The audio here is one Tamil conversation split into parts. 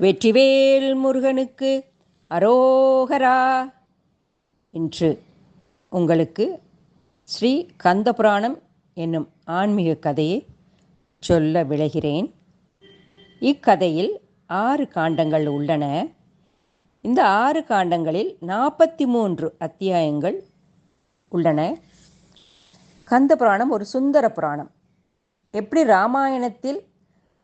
வெற்றிவேல் முருகனுக்கு அரோகரா இன்று உங்களுக்கு ஸ்ரீ கந்தபுராணம் என்னும் ஆன்மீக கதையை சொல்ல விளைகிறேன். இக்கதையில் ஆறு காண்டங்கள் உள்ளன. இந்த ஆறு காண்டங்களில் நாற்பத்தி மூன்று அத்தியாயங்கள் உள்ளன. கந்த புராணம் ஒரு சுந்தர புராணம். எப்படி ராமாயணத்தில்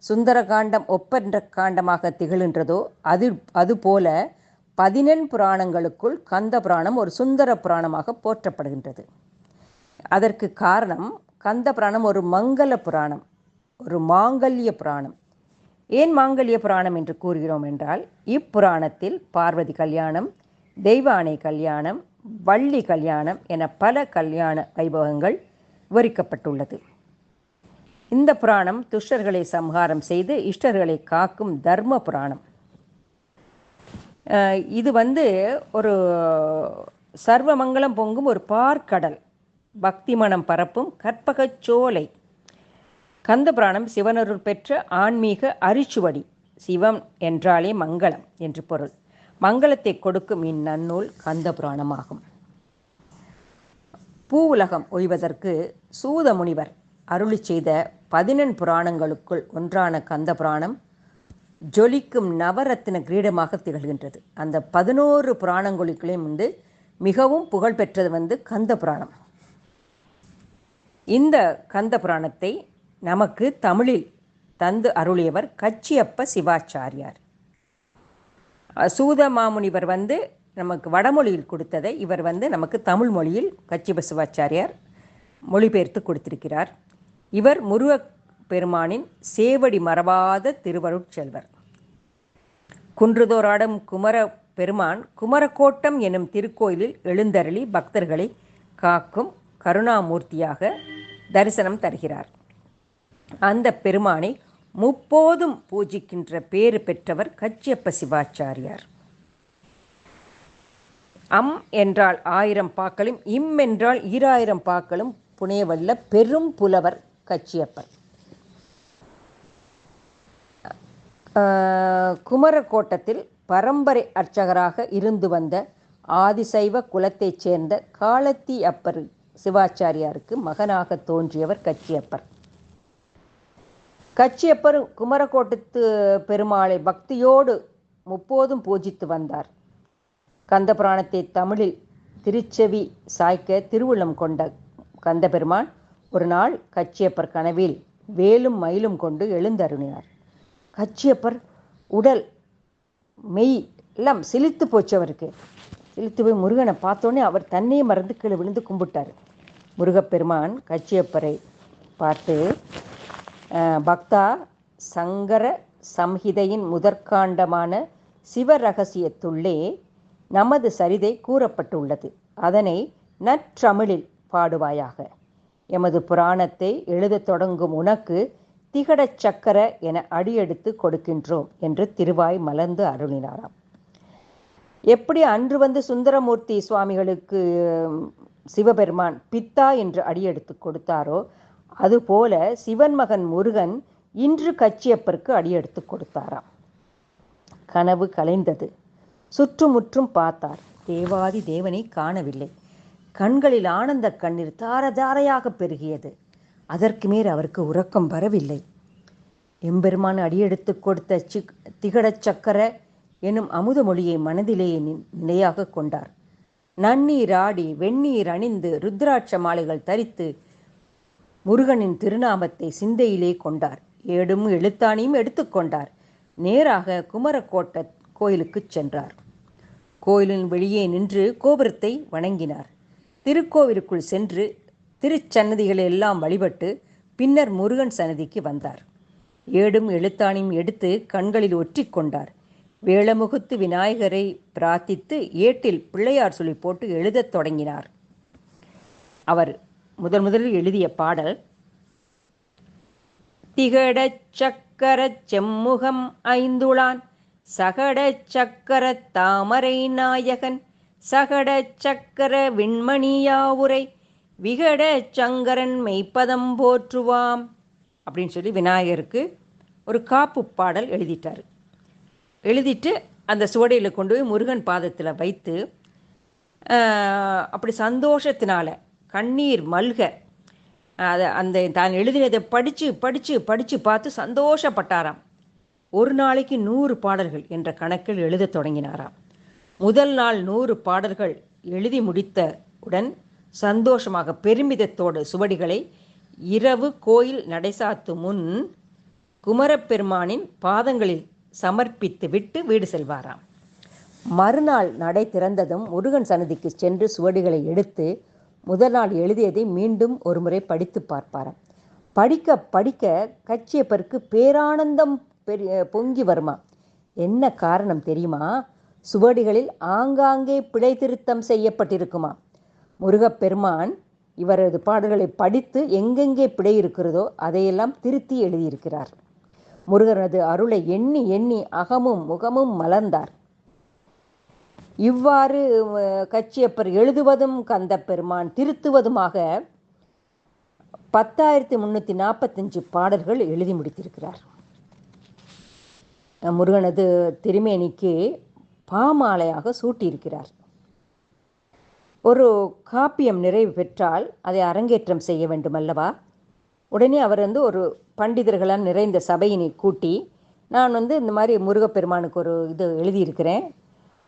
சுந்தர காண்டம் ஒப்பென்ற காண்டமாக திகழ்கின்றதோ அது அதுபோல பதினெண் புராணங்களுக்குள் கந்த புராணம் ஒரு சுந்தர புராணமாக போற்றப்படுகின்றது. அதற்கு காரணம் கந்த புராணம் ஒரு மங்கள புராணம் ஒரு மாங்கல்ய புராணம். ஏன் மாங்கல்ய புராணம் என்று கூறுகிறோம் என்றால் இப்புராணத்தில் பார்வதி கல்யாணம் தெய்வானை கல்யாணம் வள்ளி கல்யாணம் என பல கல்யாண வைபவங்கள் விவரிக்கப்பட்டுள்ளது. இந்த புராணம் துஷ்டர்களை சம்ஹாரம் செய்து இஷ்டர்களை காக்கும் தர்ம புராணம். இது வந்து ஒரு சர்வமங்கலம் பொங்கும் ஒரு பார்க்கடல். பக்தி மனம் பரப்பும் கற்பகச் சோலை. கந்த புராணம் சிவனருள் பெற்ற ஆன்மீக அரிச்சுவடி. சிவம் என்றாலே மங்களம் என்று பொருள். மங்களத்தை கொடுக்கும் இந்நன்னூல் கந்த புராணமாகும். பூ உலகம் ஒய்வதற்கு சூத முனிவர் அருளி செய்த பதினெண் புராணங்களுக்குள் ஒன்றான கந்த புராணம் ஜொலிக்கும் நவரத்தின கிரீடமாக திகழ்கின்றது. அந்த பதினோரு புராணங்களுக்குள்ளேயும் வந்து மிகவும் புகழ் பெற்றது வந்து கந்த புராணம். இந்த கந்த புராணத்தை நமக்கு தமிழில் தந்து அருளியவர் கச்சியப்ப சிவாச்சாரியார். சூத மாமுனிவர் வந்து நமக்கு வடமொழியில் கொடுத்ததை இவர் வந்து நமக்கு தமிழ் மொழியில் கச்சியப்ப சிவாச்சாரியார் மொழிபெயர்த்து கொடுத்திருக்கிறார். இவர் முருகப் பெருமானின் சேவடி மறவாத திருவருட்செல்வர். குன்றுதோராடும் குமர பெருமான் குமரக்கோட்டம் எனும் திருக்கோயிலில் எழுந்தருளி பக்தர்களை காக்கும் கருணாமூர்த்தியாக தரிசனம் தருகிறார். அந்த பெருமானை முப்போதும் பூஜிக்கின்ற பேறு பெற்றவர் கச்சியப்ப சிவாச்சாரியார். அம் என்றால் ஆயிரம் பாக்களும் இம் என்றால் ஈராயிரம் பாக்களும் புனையவல்ல பெரும் புலவர் கச்சியப்பன் குமரக்கோட்டத்தில் பரம்பரை அர்ச்சகராக இருந்து வந்த ஆதிசைவ குலத்தைச் சேர்ந்த காலத்தி அப்பர் சிவாச்சாரியாருக்கு மகனாக தோன்றியவர் கச்சியப்பர் கச்சியப்பர் குமரக்கோட்டத்து பெருமாளை பக்தியோடு முப்போதும் பூஜித்து வந்தார். கந்தபுராணத்தை தமிழில் திருச்செவி சாய்க்க திருவுள்ளம் கொண்ட கந்தபெருமான் ஒரு நாள் கச்சியப்பர் கனவில் வேலும் மயிலும் கொண்டு எழுந்தருணினார். கச்சியப்பர் உடல் மெய் எல்லாம் சிலித்து போச்சு அவருக்கு. சிலித்து போய் முருகனை பார்த்தோன்னே அவர் தன்னையே மறந்து கீழே விழுந்து கும்பிட்டார். முருகப்பெருமான் கச்சியப்பரை பார்த்து பக்தா சங்கர சம்ஹிதையின் முதற்காண்டமான சிவ ரகசியத்துள்ளே நமது சரிதை கூறப்பட்டுள்ளது. அதனை நற்றமிழில் பாடுவாயாக. எமது புராணத்தை எழுதத் தொடங்கும் உனக்கு திகடச் சக்கர என அடியெடுத்து கொடுக்கின்றோம் என்று திருவாய் மலர்ந்து அருளினாராம். எப்படி அன்று வந்து சுந்தரமூர்த்தி சுவாமிகளுக்கு சிவபெருமான் பித்தா என்று அடியெடுத்து கொடுத்தாரோ அதுபோல சிவன் மகன் முருகன் இன்று கச்சியப்பருக்கு அடியெடுத்து கொடுத்தாராம். கனவு கலைந்தது. சுற்றுமுற்றும் பார்த்தார். தேவாதி தேவனை காணவில்லை. கண்களில் ஆனந்த கண்ணீர் தாரதாரையாக பெருகியது. அதற்கு மேல் அவருக்கு உறக்கம் வரவில்லை. எம்பெருமான் அடியெடுத்து கொடுத்த சிக் திகடச் சக்கர எனும் அமுத மொழியை மனதிலேயே நிலையாக கொண்டார். நன்னீர் ஆடி வெந்நீர் அணிந்து ருத்ராட்ச மாலைகள் தரித்து முருகனின் திருநாமத்தை சிந்தையிலே கொண்டார். ஏடும் எழுத்தாணியும் எடுத்துக்கொண்டார் நேராக குமரக்கோட்ட கோயிலுக்குச் சென்றார். கோயிலின் வெளியே நின்று கோபுரத்தை வணங்கினார். திருக்கோவிலுக்குள் சென்று திருச்சன்னதிகளை எல்லாம் வழிபட்டு பின்னர் முருகன் சன்னதிக்கு வந்தார். ஏடும் எழுத்தாணியும் எடுத்து கண்களில் ஒற்றி கொண்டார். வேளமுகுத்து விநாயகரை பிரார்த்தித்து ஏட்டில் பிள்ளையார் சொல்லி போட்டு எழுதத் தொடங்கினார். அவர் முதன் முதலில் எழுதிய பாடல் திகடச் சக்கரச் செம்முகம் ஐந்துளான் சகடச் சக்கர தாமரை நாயகன் சகட சக்கர விண்மணியாவுரை விகட சங்கரன் மெய்ப்பதம் போற்றுவாம். அப்படின்னு சொல்லி விநாயகருக்கு ஒரு காப்பு பாடல் எழுதிட்டார். எழுதிட்டு அந்த சுவடியில் கொண்டு போய் முருகன் பாதத்தில் வைத்து அப்படி சந்தோஷத்தினால கண்ணீர் மல்க அதை அந்த தான் எழுதினதை படித்து படித்து படித்து பார்த்து சந்தோஷப்பட்டாராம். ஒரு நாளைக்கு நூறு பாடல்கள் என்ற கணக்கில் எழுத தொடங்கினாராம். முதல் நாள் நூறு பாடல்கள் எழுதி முடித்த உடன் சந்தோஷமாக பெருமிதத்தோடு சுவடிகளை இரவு கோயில் நடைசாத்து முன் குமரப்பெருமானின் பாதங்களில் சமர்ப்பித்து விட்டு வீடு செல்வாராம். மறுநாள் நடை திறந்ததும் முருகன் சன்னதிக்கு சென்று சுவடிகளை எடுத்து முதல் நாள் எழுதியதை மீண்டும் ஒருமுறை படித்து பார்ப்பாராம். படிக்க படிக்க கச்சியப்பருக்கு பேரானந்தம் பெரிய பொங்கி வருமா என்ன காரணம் தெரியுமா? சுவடிகளில் ஆங்காங்கே பிழை திருத்தம் செய்யப்பட்டிருக்குமா? முருகப்பெருமான் இவரது பாடல்களை படித்து எங்கெங்கே பிழை இருக்கிறதோ அதையெல்லாம் திருத்தி எழுதியிருக்கிறார். முருகனது அருளை எண்ணி எண்ணி அகமும் முகமும் மலர்ந்தார். இவ்வாறு கச்சியப்பர் எழுதுவதும் கந்த பெருமான் திருத்துவதுமாக பத்தாயிரத்தி முன்னூற்றி நாற்பத்தஞ்சு பாடல்கள் எழுதி முடித்திருக்கிறார். முருகனது திருமேனிக்கு பாமாலையாக சூட்டியிருக்கிறார். ஒரு காப்பியம் நிறைவு பெற்றால் அதை அரங்கேற்றம் செய்ய வேண்டும் அல்லவா உடனே அவர் வந்து ஒரு பண்டிதர்களால் நிறைந்த சபையினை கூட்டி நான் வந்து இந்த மாதிரி முருகப்பெருமானுக்கு ஒரு இது எழுதியிருக்கிறேன்.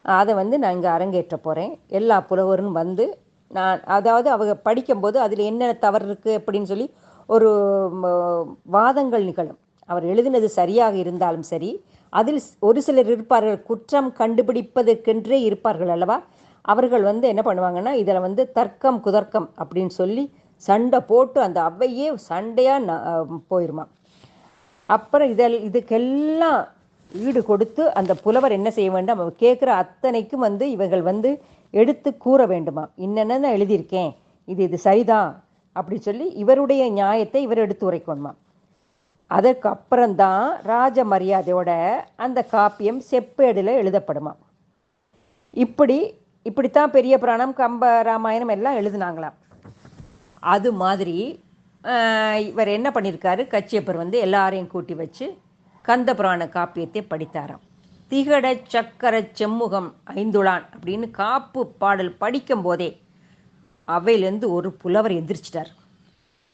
அதை வந்து நான் இங்கே அரங்கேற்ற போகிறேன் எல்லா புலவரும் வந்து நான் அதாவது அவங்க படிக்கும்போது அதில் என்னென்ன தவறு இருக்குது அப்படின்னு சொல்லி ஒரு வாதங்கள் நிகழும். அவர் எழுதினது சரியாக இருந்தாலும் சரி அதில் ஒரு சிலர் இருப்பார்கள். குற்றம் கண்டுபிடிப்பதற்கென்றே இருப்பார்கள் அல்லவா? அவர்கள் வந்து என்ன பண்ணுவாங்கன்னா இதில் வந்து தர்க்கம் குதர்க்கம் அப்படின்னு சொல்லி சண்டை போட்டு அந்த அவையே சண்டையாக போயிருமா அப்புறம் இதில் இதுக்கெல்லாம் ஈடு கொடுத்து அந்த புலவர் என்ன செய்ய வேண்டும்? அவர் கேட்குற அத்தனைக்கும் வந்து இவர்கள் வந்து எடுத்து கூற வேண்டுமா என்னென்ன நான் எழுதியிருக்கேன். இது இது சரிதான். அப்படி சொல்லி இவருடைய நியாயத்தை இவர் எடுத்து உரைக்கணுமா அதற்கு அப்புறம்தான் ராஜ மரியாதையோட அந்த காப்பியம் செப்பேடில் எழுதப்படுமா இப்படி இப்படித்தான் பெரிய புராணம் கம்ப ராமாயணம் எல்லாம் எழுதுனாங்களாம். அது மாதிரி இவர் என்ன பண்ணியிருக்காரு கச்சியப்பர் வந்து எல்லாரையும் கூட்டி வச்சு கந்த புராண காப்பியத்தை படித்தாராம். திகட சக்கர செம்முகம் ஐந்துளான் அப்படின்னு காப்பு பாடல் படிக்கும் போதே அவையிலேருந்து ஒரு புலவர் எந்திரிச்சிட்டார்.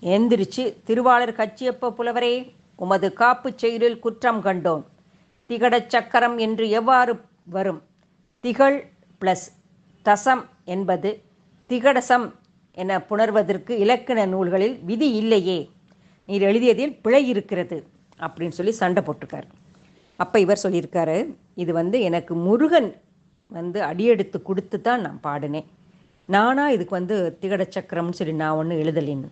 எந்திரிச்சு திருவாளர் கச்சியப்ப புலவரே உமது காப்புச் செயலில் குற்றம் கண்டோம். திகடச் சக்கரம் என்று எவ்வாறு வரும்? திகழ் ப்ளஸ் தசம் என்பது திகடசம் என புணர்வதற்கு இலக்கண நூல்களில் விதி இல்லையே. நீர் எழுதியதில் பிழை இருக்கிறது அப்படின்னு சொல்லி சண்டை போட்டிருக்கார். அப்போ இவர் சொல்லியிருக்காரு இது வந்து எனக்கு முருகன் வந்து அடியெடுத்து கொடுத்து தான் நான் பாடினேன். நானா இதுக்கு வந்து திகட சக்கரம்னு சொல்லி நான் ஒன்று எழுதலைன்னு.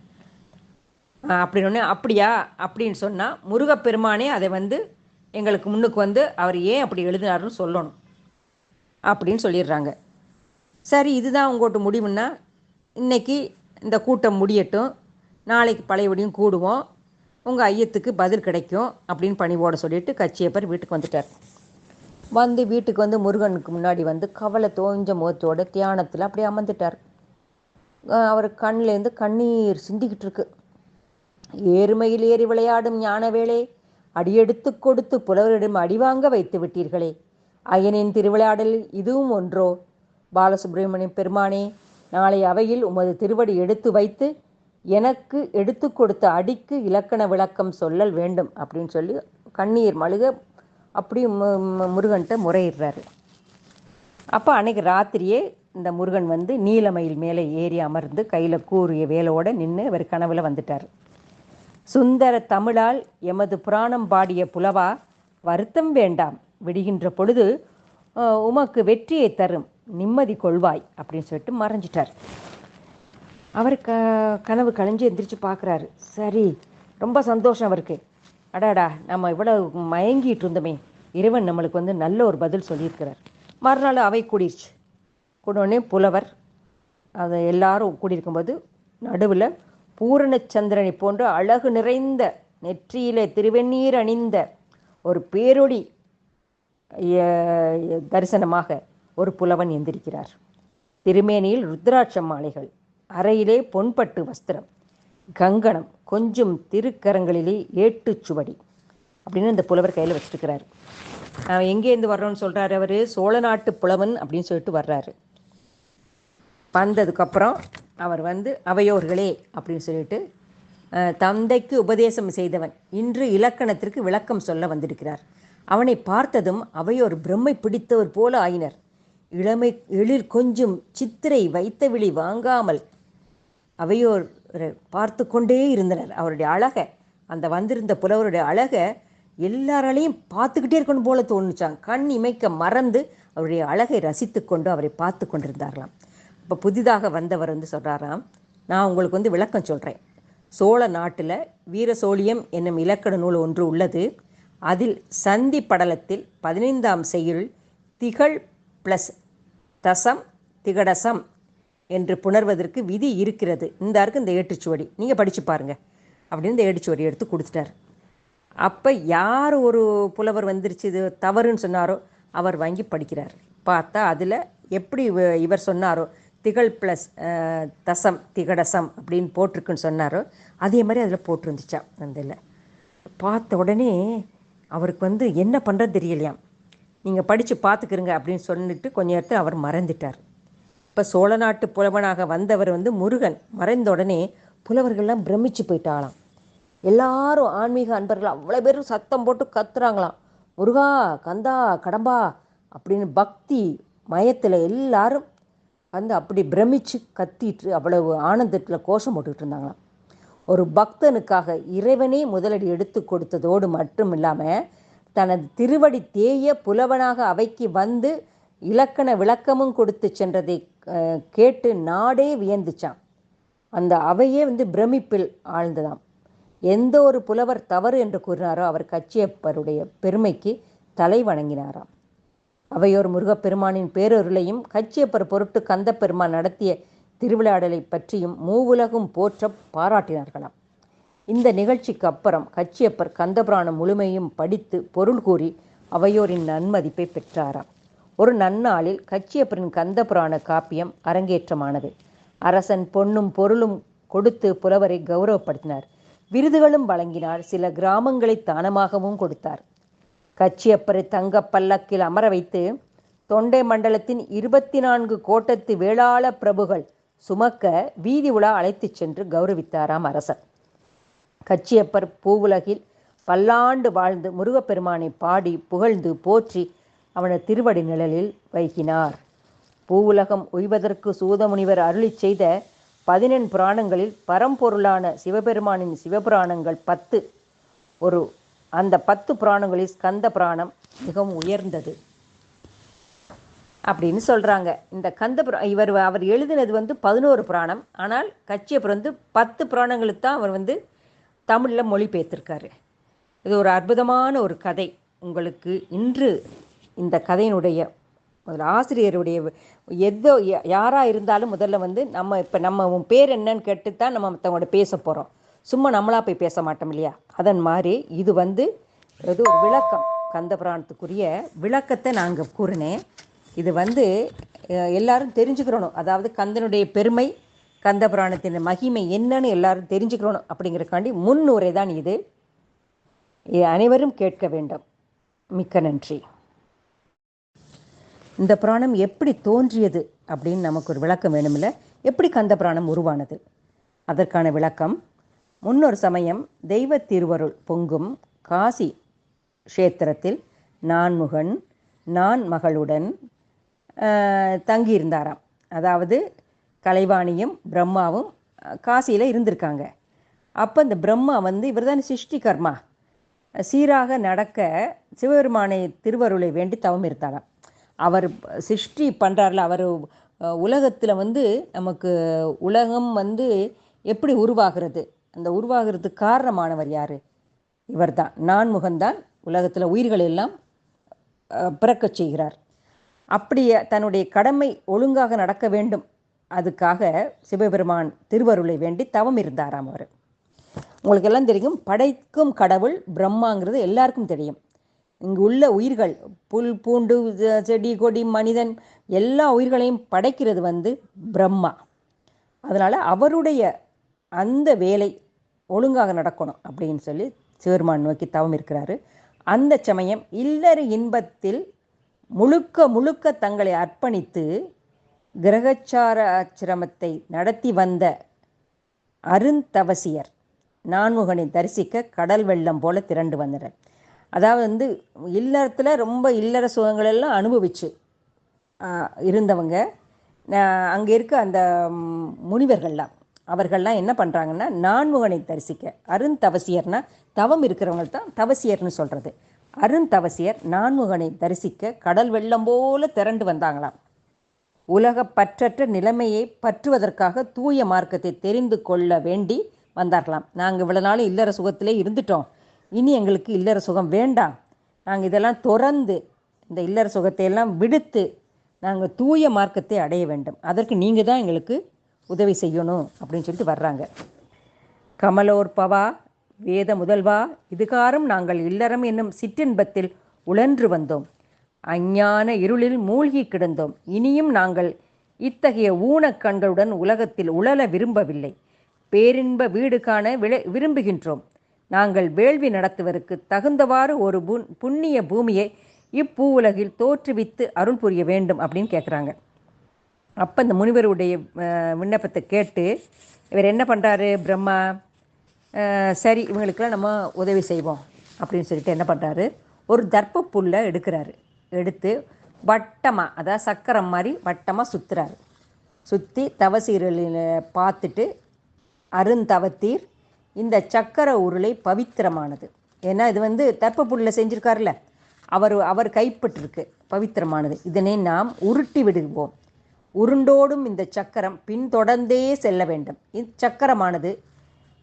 அப்படின்னு அப்படியா? அப்படின்னு சொன்னால் முருகப்பெருமானே அதை வந்து எங்களுக்கு முன்னுக்கு வந்து அவர் ஏன் அப்படி எழுதினாருன்னு சொல்லணும். அப்படின்னு சொல்லிடுறாங்க. சரி இதுதான் உங்கள்கிட்ட முடிவுன்னா இன்னைக்கு இந்த கூட்டம் முடியட்டும். நாளைக்கு பழையபடியும் கூடுவோம். உங்கள் ஐயத்துக்கு பதில் கிடைக்கும் அப்படின்னு பணிவோட சொல்லிட்டு கச்சியப்பர் வீட்டுக்கு வந்துட்டார். வந்து வீட்டுக்கு வந்து முருகனுக்கு முன்னாடி வந்து கவலை தோஞ்ச முகத்தோட தியானத்தில் அப்படியே அமர்ந்துட்டார். அவர் கண்ணிலேருந்து கண்ணீர் சிந்திக்கிட்டு இருக்கு. ஏறுமையில் ஏறி விளையாடும் ஞானவேளே அடியெடுத்து கொடுத்து புலவரிடம் அடிவாங்க வைத்து விட்டீர்களே. அயனின் திருவிளையாடல் இதுவும் ஒன்றோ? பாலசுப்ரமணிய பெருமானே நாளை அவையில் உமது திருவடி எடுத்து வைத்து எனக்கு எடுத்து கொடுத்த அடிக்கு இலக்கண விளக்கம் சொல்லல் வேண்டும் அப்படின்னு சொல்லி கண்ணீர் மழுக அப்படி மு- முருகன்கிட்ட முறையிடுறாரு. அப்போ அன்னைக்கு ராத்திரியே இந்த முருகன் வந்து நீலமயில் மேலே ஏறி அமர்ந்து கையில் கூறிய வேலோட நின்று அவர் கனவில் வந்துட்டார். சுந்தர தமிழால் எமது புராணம் பாடிய புலவா வருத்தம் வேண்டாம் விடுகின்ற பொழுது உமக்கு வெற்றியை தரும் நிம்மதி கொள்வாய் அப்படின்னு சொல்லிட்டு மறைஞ்சிட்டார். அவர் க கனவு கலைஞ்சு எந்திரிச்சு பார்க்குறாரு சரி ரொம்ப சந்தோஷம் அவருக்கு. அடாடா நம்ம இவ்வளோ மயங்கிட்டு இருந்தோமே இறைவன் நம்மளுக்கு வந்து நல்ல ஒரு பதில் சொல்லியிருக்கிறார். மறுநாள் அவை கூடிருச்சு. கூடனே புலவர் அதை எல்லாரும் கூடியிருக்கும்போது நடுவில் பூரணச்சந்திரனை போன்ற அழகு நிறைந்த நெற்றியிலே திருவெண்ணீர் அணிந்த ஒரு பேரொடி தரிசனமாக ஒரு புலவன் எந்திருக்கிறார். திருமேனியில் ருத்ராட்ச மாலைகள் அறையிலே பொன்பட்டு வஸ்திரம் கங்கணம் கொஞ்சம் திருக்கரங்களிலே ஏட்டு சுவடி அப்படின்னு இந்த புலவர் கையில் வச்சுருக்கிறார். எங்கேருந்து வர்றோன்னு சொல்கிறாரு அவர்? சோழ நாட்டு புலவன் அப்படின்னு சொல்லிட்டு வர்றாரு. வந்ததுக்கப்புறம் அவர் வந்து அவையோர்களே அப்படின்னு சொல்லிட்டு தந்தைக்கு உபதேசம் செய்தவன். இன்று இலக்கணத்திற்கு விளக்கம் சொல்ல வந்திருக்கிறார். அவனை பார்த்ததும் அவையோர் பிரம்மை பிடித்தவர் போல ஆயினர். இளமை எழில் கொஞ்சம் சித்திரை வைத்த விழி வாங்காமல் அவையோர் பார்த்து கொண்டே இருந்தனர். அவருடைய அழகை அந்த வந்திருந்த புலவருடைய அழகை எல்லாராலையும் பார்த்துக்கிட்டே இருக்கணும் போல தோணுச்சான் கண் இமைக்க மறந்து அவருடைய அழகை ரசித்து கொண்டு அவரை பார்த்து கொண்டிருந்தார்களாம். இப்போ புதிதாக வந்தவர் வந்து சொல்கிறாராம் நான் உங்களுக்கு வந்து விளக்கம் சொல்கிறேன் சோழ நாட்டில் வீரசோழியம் என்னும் இலக்கண நூல் ஒன்று உள்ளது. அதில் சந்தி படலத்தில் பதினைந்தாம் செய்யுள் திகழ் ப்ளஸ் தசம் திகடசம் என்று புணர்வதற்கு விதி இருக்கிறது. இந்த இருக்கு இந்த ஏட்டுச்சுவடி. நீங்கள் படித்து பாருங்க. அப்படின்னு இந்த ஏட்டுச்சுவடி எடுத்து கொடுத்துட்டார். அப்போ யார் ஒரு புலவர் வந்துருச்சு இது தவறுன்னு சொன்னாரோ அவர் வாங்கி படிக்கிறார். பார்த்தா அதில் எப்படி இவ- இவர் சொன்னாரோ திகழ் ப்ளஸ் தசம் திகடசம் அப்படின்னு போட்டிருக்குன்னு சொன்னாரோ. அதே மாதிரி அதில் போட்டிருந்துச்சா அந்த இதில். பார்த்த உடனே அவருக்கு வந்து என்ன பண்ணுறது தெரியலையாம் நீங்கள் படித்து பார்த்துக்கிறங்க அப்படின்னு சொல்லிட்டு கொஞ்ச நேரத்தில் அவர் மறந்துட்டார். இப்போ சோழ நாட்டு புலவனாக வந்தவர் வந்து முருகன். மறைந்த உடனே புலவர்கள்லாம் பிரமிச்சு போயிட்டாங்களாம். எல்லாரும் ஆன்மீக அன்பர்கள் அவ்வளோ பேரும் சத்தம் போட்டு கத்துறாங்களாம். முருகா கந்தா கடம்பா அப்படின்னு பக்தி மயத்தில் எல்லாரும் வந்து அப்படி பிரமிச்சு கத்திட்டு அவ்வளவு ஆனந்தத்தில் கோஷம் போட்டுக்கிட்டு இருந்தாங்களாம். ஒரு பக்தனுக்காக இறைவனே முதலடி எடுத்து கொடுத்ததோடு மட்டும் இல்லாமல் தனது திருவடி தேய புலவனாக அவைக்கு வந்து இலக்கண விளக்கமும் கொடுத்து சென்றதை கேட்டு நாடே வியந்துச்சான் அந்த அவையே வந்து பிரமிப்பில் ஆழ்ந்ததாம். எந்த ஒரு புலவர் தவறு என்று கூறினாரோ அவர் கச்சியப்பருடைய பெருமைக்கு தலை வணங்கினாராம். அவையோர் முருகப்பெருமானின் பேரொருளையும் கச்சியப்பர் பொருட்டு கந்தப்பெருமான் நடத்திய திருவிளையாடலை பற்றியும் மூவுலகும் போற்ற பாராட்டினார்களாம். இந்த நிகழ்ச்சிக்கு அப்புறம் கச்சியப்பர் கந்தபுராணம் முழுமையும் படித்து பொருள் கூறி அவையோரின் நன்மதிப்பை பெற்றாராம். ஒரு நன்னாளில் கச்சியப்பரின் கந்தபுராண காப்பியம் அரங்கேற்றமானது. அரசன் பொன்னும் பொருளும் கொடுத்து புலவரை கௌரவப்படுத்தினார். விருதுகளும் வழங்கினார். சில கிராமங்களை தானமாகவும் கொடுத்தார். கச்சியப்பரை தங்கப் பல்லக்கில் அமர வைத்து தொண்டை மண்டலத்தின் இருபத்தி நான்கு கோட்டத்து வேளாள பிரபுகள் சுமக்க வீதி உலா அழைத்துச் சென்று கௌரவித்தாராம் அரசர். கச்சியப்பர் பூவுலகில் பல்லாண்டு வாழ்ந்து முருகப்பெருமானை பாடி புகழ்ந்து போற்றி அவனது திருவடி நிழலில் வைகினார். பூவுலகம் உய்வதற்கு சூதமுனிவர் அருளிச் செய்த பதினெண் புராணங்களில் பரம்பொருளான சிவபெருமானின் சிவபுராணங்கள் பத்து. ஒரு அந்த பத்து புராணங்களில் ஸ்கந்த புராணம் மிகவும் உயர்ந்தது. அப்படின்னு சொல்கிறாங்க இந்த கந்த இவர் அவர் எழுதினது வந்து பதினோரு புராணம். ஆனால் கச்சியப்பர் வந்து பத்து புராணங்களுக்கு தான் அவர் வந்து தமிழில் மொழிபெயர்த்திருக்காரு. இது ஒரு அற்புதமான ஒரு கதை. உங்களுக்கு இன்று இந்த கதையினுடைய முதல்ல ஆசிரியருடைய எதோ யாராக இருந்தாலும் முதல்ல வந்து நம்ம இப்போ நம்ம உன் பேர் என்னன்னு கேட்டு தான் நம்ம மற்றவங்களோட பேச போகிறோம் சும்மா நம்மளா போய் பேச மாட்டோம் இல்லையா? அதன் மாதிரி இது வந்து இது ஒரு விளக்கம். கந்த புராணத்துக்குரிய விளக்கத்தை நாங்கள் கூறினேன். இது வந்து எல்லாரும் தெரிஞ்சுக்கிறணும். அதாவது கந்தனுடைய பெருமை கந்த புராணத்தின் மகிமை என்னன்னு எல்லாரும் தெரிஞ்சுக்கிறணும் அப்படிங்கிறக்காண்டி முன்னுரை தான் இது. அனைவரும் கேட்க வேண்டும். மிக்க நன்றி. இந்த புராணம் எப்படி தோன்றியது அப்படின்னு நமக்கு ஒரு விளக்கம் வேணுமில்ல எப்படி கந்த புராணம் உருவானது? அதற்கான விளக்கம் முன்னொரு சமயம் தெய்வ திருவருள் பொங்கும் காசி க்ஷேத்திரத்தில் நான்முகன் நான் மகளுடன் தங்கியிருந்தாராம். அதாவது கலைவாணியும் பிரம்மாவும் காசியில் இருந்திருக்காங்க. அப்போ இந்த பிரம்மா வந்து இவர் தான் சிருஷ்டி கர்மா சீராக நடக்க சிவபெருமானை திருவருளை வேண்டி தவம் இருந்தாராம். அவர் சிருஷ்டி பண்ணுறாருல அவர் உலகத்தில் வந்து நமக்கு உலகம் வந்து எப்படி உருவாகிறது? அந்த உருவாகிறதுக்கு காரணமானவர் யார்? இவர்தான். நான்முகன்தான் உலகத்தில் உயிர்கள் எல்லாம் பிறக்கச் செய்கிறார். அப்படியே தன்னுடைய கடமை ஒழுங்காக நடக்க வேண்டும். அதுக்காக சிவபெருமான் திருவருளை வேண்டி தவம் இருந்தாராம் அவர். உங்களுக்கு எல்லாம் தெரியும் படைக்கும் கடவுள் பிரம்மாங்கிறது எல்லாருக்கும் தெரியும். இங்கு உள்ள உயிர்கள் புல் பூண்டு செடி கொடி மனிதன் எல்லா உயிர்களையும் படைக்கிறது வந்து பிரம்மா. அதனால் அவருடைய அந்த வேலை ஒழுங்காக நடக்கணும் அப்படின்னு சொல்லி சிவருமான் நோக்கி தவம் இருக்கிறாரு. அந்த சமயம் இல்லற இன்பத்தில் முழுக்க முழுக்க தங்களை அர்ப்பணித்து கிரகச்சார ஆச்சிரமத்தை நடத்தி வந்த அருந்தவசியர் நான்முகனை தரிசிக்க கடல் வெள்ளம் போல திரண்டு வந்தனர். அதாவது வந்து இல்லறத்தில் ரொம்ப இல்லற சுகங்கள் எல்லாம் அனுபவிச்சு இருந்தவங்க. அங்கே இருக்க அந்த முனிவர்கள்லாம். அவர்கள்லாம் என்ன பண்ணுறாங்கன்னா நான்முகனை தரிசிக்க. அருந்தவசியர்னா தவம் இருக்கிறவங்க தான் தவசியர்னு சொல்கிறது அருந்தவசியர் நான்முகனை தரிசிக்க கடல் வெள்ளம் போல திரண்டு வந்தாங்களாம். உலக பற்றற்ற நிலைமையை பற்றுவதற்காக தூய மார்க்கத்தை தெரிந்து கொள்ள வேண்டி வந்தார்களாம். நாங்கள் இவ்வளோ நாளும் இல்லற சுகத்திலே இருந்துட்டோம். இனி எங்களுக்கு இல்லற சுகம் வேண்டாம். நாங்கள் இதெல்லாம் துறந்து இந்த இல்லற சுகத்தை எல்லாம் விடுத்து நாங்கள் தூய மார்க்கத்தை அடைய வேண்டும். அதற்கு நீங்கள் தான் எங்களுக்கு உதவி செய்யணும் அப்படின்னு சொல்லிட்டு வர்றாங்க. கமலோற்பவா வேத முதல்வா இதுகாரும் நாங்கள் இல்லறம் என்னும் சிற்றின்பத்தில் உழன்று வந்தோம். அஞ்ஞான இருளில் மூழ்கி கிடந்தோம். இனியும் நாங்கள் இத்தகைய ஊனக்கண்களுடன் உலகத்தில் உழல விரும்பவில்லை. பேரின்ப வீடு காண விளை விரும்புகின்றோம். நாங்கள் வேள்வி நடத்துவதற்கு தகுந்தவாறு ஒரு புண்ணிய பூமியை இப்பூ உலகில் தோற்றுவித்து அருள் புரிய வேண்டும் அப்படின்னு கேட்குறாங்க அப்போ இந்த முனிவருடைய விண்ணப்பத்தை கேட்டு இவர் என்ன பண்ணுறாரு பிரம்மா? சரி இவங்களுக்கெல்லாம் நம்ம உதவி செய்வோம் அப்படின்னு சொல்லிட்டு என்ன பண்ணுறாரு ஒரு தர்ப்ப புல்லை எடுக்கிறாரு. எடுத்து வட்டமாக அதாவது சக்கரம் மாதிரி வட்டமாக சுற்றுறாரு சுற்றி தவசீரலில் பார்த்துட்டு அருந்தவத்தீர் இந்த சக்கர உருளை பவித்திரமானது. ஏன்னா இது வந்து தர்ப்ப புல்லில் செஞ்சுருக்காருல்ல. அவர் அவர் கைப்பற்றிருக்கு பவித்திரமானது. இதனை நாம் உருட்டி விடுவோம். உருண்டோடும் இந்த சக்கரம் பின்தொடர்ந்தே செல்ல வேண்டும். இச்சக்கரமானது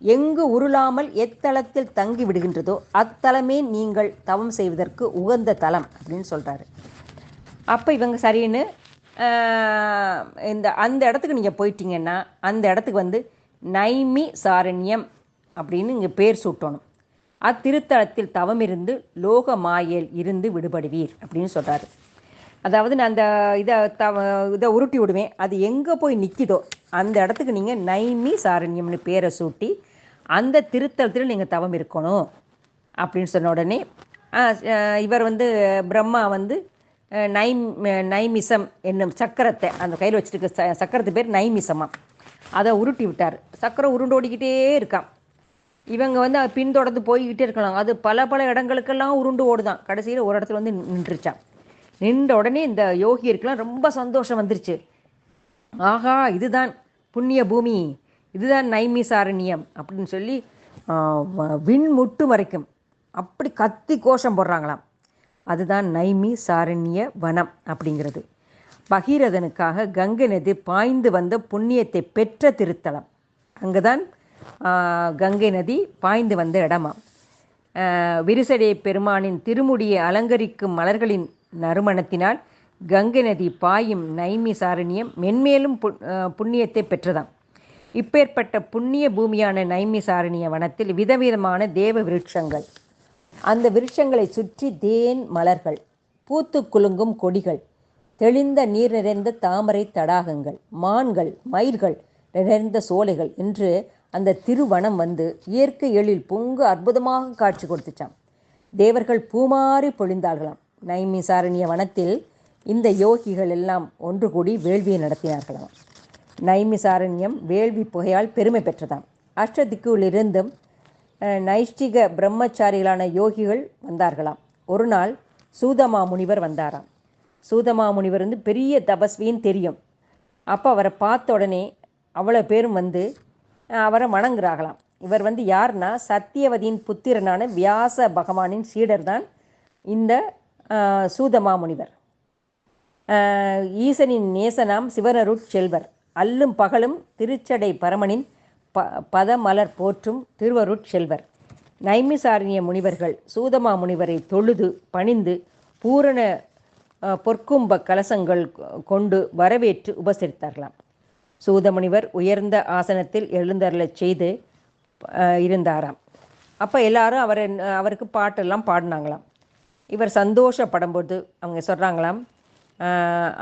எங்கு உருளாமல் எத்தளத்தில் தங்கி விடுகின்றதோ அத்தலமே நீங்கள் தவம் செய்வதற்கு உகந்த தலம் அப்படின்னு சொல்கிறாரு அப்போ இவங்க சரின்னு இந்த அந்த இடத்துக்கு நீங்கள் போயிட்டீங்கன்னா அந்த இடத்துக்கு வந்து நைமி சாரண்யம் அப்படின்னு இங்கே பேர் சூட்டணும். அத்திருத்தலத்தில் தவம் இருந்து லோக மாயேல் இருந்து விடுபடுவீர் அப்படின்னு சொல்கிறாரு அதாவது நான் அந்த இதை தவ இதை உருட்டி விடுவேன். அது எங்கே போய் நிற்கிதோ அந்த இடத்துக்கு நீங்கள் நைமி சாரண்யம்னு பேரை சூட்டி அந்த திருத்தலத்தில் நீங்கள் தவம் இருக்கணும் அப்படின்னு சொன்ன உடனே இவர் வந்து பிரம்மா வந்து நைம் நைமிசம் என்னும் சக்கரத்தை அந்த கையில் வச்சுருக்க ச சக்கரத்து பேர் நைமிசமா. அதை உருட்டி விட்டார். சக்கரம் உருண்டோடிக்கிட்டே இருக்கான் இவங்க வந்து பின்தொடர்ந்து போய்கிட்டே இருக்கலாம். அது பல பல இடங்களுக்கெல்லாம் உருண்டு ஓடுதான். கடைசியில் ஒரு இடத்துல வந்து நின்றுச்சான் நின்ற உடனே இந்த யோகியருக்கெல்லாம் ரொம்ப சந்தோஷம் வந்துருச்சு. ஆகா இதுதான் புண்ணிய பூமி இதுதான் நைமிசாரண்யம் அப்படின்னு சொல்லி விண் வ- விண்முட்டு வரைக்கும் அப்படி கத்தி கோஷம் போடுறாங்களாம். அதுதான் நைமி சாரண்ய வனம் அப்படிங்கிறது. பகீரதனுக்காக கங்கை நதி பாய்ந்து வந்த புண்ணியத்தை பெற்ற திருத்தலம். அங்குதான் தான் கங்கை நதி பாய்ந்து வந்த இடமா விரிசடை பெருமானின் திருமுடியை அலங்கரிக்கும் மலர்களின் நறுமணத்தினால் கங்கை நதி பாயும் நைமி சாரணியம் மென்மேலும் புண்ணியத்தை பெற்றதாம். இப்பேற்பட்ட புண்ணிய பூமியான நைமி சாரணிய வனத்தில் விதவிதமான தேவ விருட்சங்கள். அந்த விருட்சங்களை சுற்றி தேன் மலர்கள் பூத்து குலுங்கும் கொடிகள் தெளிந்த நீர் நிறைந்த தாமரை தடாகங்கள் மான்கள் மயில்கள் நிறைந்த சோலைகள் என்று அந்த திருவனம் வந்து இயற்கை எழில் பொங்கு அற்புதமாக காட்சி கொடுத்துச்சாம். தேவர்கள் பூமாறி பொழிந்தார்களாம். நைமிசாரண்ய வனத்தில் இந்த யோகிகள் எல்லாம் ஒன்று கூடி வேள்வியை நடத்தினார்களாம். நைமிசாரண்யம் வேள்வி புகையால் பெருமை பெற்றதாம். அஷ்டதிக்குள்ளிருந்தும் நைஷ்டிக பிரம்மச்சாரிகளான யோகிகள் வந்தார்களாம். ஒரு நாள் சூதமா முனிவர் வந்தாராம். சூதமா முனிவர் வந்து பெரிய தபஸ்வின்னு தெரியும். அப்போ அவரை பார்த்த உடனே அவ்வளோ பேரும் வந்து அவரை வணங்குறாங்களாம். இவர் வந்து யார்னா சத்தியவதியின் புத்திரனான வியாச பகவானின் சீடர் தான் இந்த சூதமாமுனிவர். சூதமா முனிவர் ஈசனின் நேசனாம் சிவனருட் செல்வர். அல்லும் பகலும் திருச்சடை பரமனின் ப பதமலர் போற்றும் திருவருட் செல்வர். நைமிசாரணிய முனிவர்கள் சூதமா முனிவரை தொழுது பணிந்து பூரண பொற்கும்ப கலசங்கள் கொ- கொண்டு வரவேற்று உபசரித்தார்களாம். சூதமுனிவர் உயர்ந்த ஆசனத்தில் எழுந்தருளச் செய்து இருந்தாராம். அப்போ எல்லாரும் அவரை அவருக்கு பாட்டெல்லாம் பாடினாங்களாம். இவர் சந்தோஷப்படும்போது அவங்க சொல்கிறாங்களாம்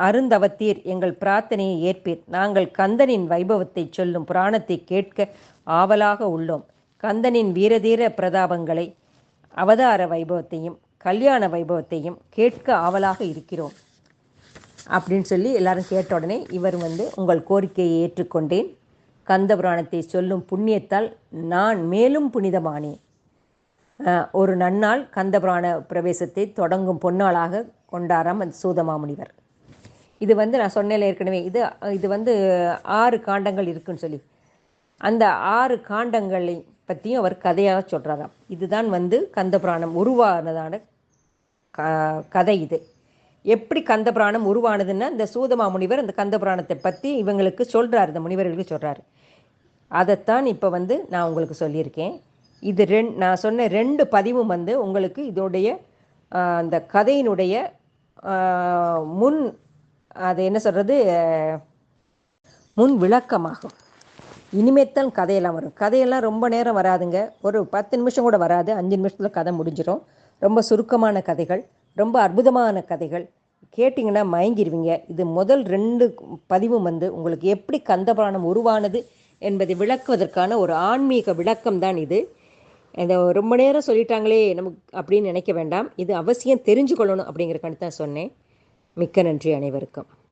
அருந்தவத்தீர் எங்கள் பிரார்த்தனையை ஏற்பீர். நாங்கள் கந்தனின் வைபவத்தை சொல்லும் புராணத்தை கேட்க ஆவலாக உள்ளோம். கந்தனின் வீரதீர பிரதாபங்களை அவதார வைபவத்தையும் கல்யாண வைபவத்தையும் கேட்க ஆவலாக இருக்கிறோம். அப்படின்னு சொல்லி எல்லாரும் கேட்ட உடனே இவர் வந்து உங்கள் கோரிக்கையை ஏற்றுக்கொண்டேன். கந்த புராணத்தை சொல்லும் புண்ணியத்தால் நான் மேலும் புனிதமானேன். ஒரு நன்னாள் கந்தபுராண பிரவேசத்தை தொடங்கும் பொன்னாளாக கொண்டாராம் அந்த சூதமாமுனிவர். இது வந்து நான் சொன்னேன் ஏற்கனவே இது இது வந்து ஆறு காண்டங்கள் இருக்குன்னு சொல்லி. அந்த ஆறு காண்டங்களை பற்றியும் அவர் கதையாக சொல்கிறாராம் இதுதான் வந்து கந்தபுராணம் உருவானதான க கதை இது. எப்படி கந்தபுராணம் உருவானதுன்னா இந்த சூதமா முனிவர் அந்த கந்தபுராணத்தை பற்றி இவங்களுக்கு சொல்கிறார் இந்த முனிவர்களுக்கு சொல்கிறாரு அதைத்தான் இப்போ வந்து நான் உங்களுக்கு சொல்லியிருக்கேன். இது ரெண் நான் சொன்ன ரெண்டு பதிவும் வந்து உங்களுக்கு இதோடைய அந்த கதையினுடைய முன் அது என்ன சொல்கிறது முன் விளக்கமாகும். இனிமேத்தான் கதையெல்லாம் வரும். கதையெல்லாம் ரொம்ப நேரம் வராதுங்க. ஒரு பத்து நிமிஷம் கூட வராது. அஞ்சு நிமிஷத்தில் கதை முடிஞ்சிடும் ரொம்ப சுருக்கமான கதைகள் ரொம்ப அற்புதமான கதைகள். கேட்டிங்கன்னா மயங்கிடுவீங்க இது முதல் ரெண்டு பதிவும் வந்து உங்களுக்கு எப்படி கந்தபுராணம் உருவானது என்பதை விளக்குவதற்கான ஒரு ஆன்மீக விளக்கம் தான் இது. இதை ரொம்ப நேரம் சொல்லிட்டாங்களே நமக்கு அப்படின்னு நினைக்க வேண்டாம். இது அவசியம் தெரிஞ்சு கொள்ளணும் அப்படிங்கிறக்காண்டி தான் சொன்னேன். மிக்க நன்றி அனைவருக்கும்.